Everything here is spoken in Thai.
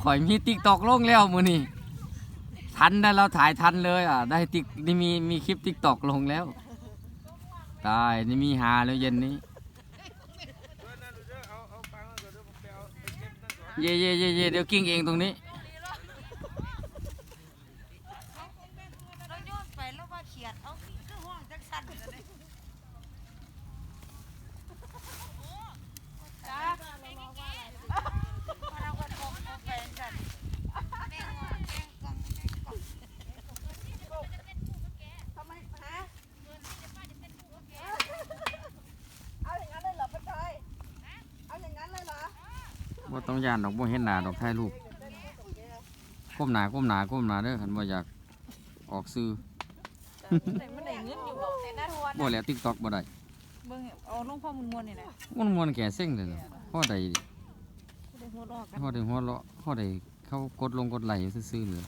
ข่อยมีติ๊กตอกลงแล้วมือนี่ทันได้เราถ่ายทันเลยอะ ได้ติ๊กนี่มีมีคลิปติ๊กตอกลงแล้วตายนี่มีหาแล้วเย็นนี้ เย่เย่เย่เย่เดี๋ยวกิ้งเองตรงนี้เอาคือห้องจักสัน ว่าต้องยานดอกบ่เห็นหน้าดอกถ่ายรูปก้มหน้าก้มหน้าก้มหน้าเด้อคันบ่อยากออกซื้อแต่มันได้เงินอยู่บอกแต่หน้าทวนบ่แล้วติ๊กตอกบ่ได้เบิ่งเอาลงพ่อมุนมวนนี่แหละมันมวนแก่เซ็งเลยเนาะพอได้ได้หัวรอกกันพอได้หัวเราะพอได้เขากดลงกดไหลซื่อๆเลยเ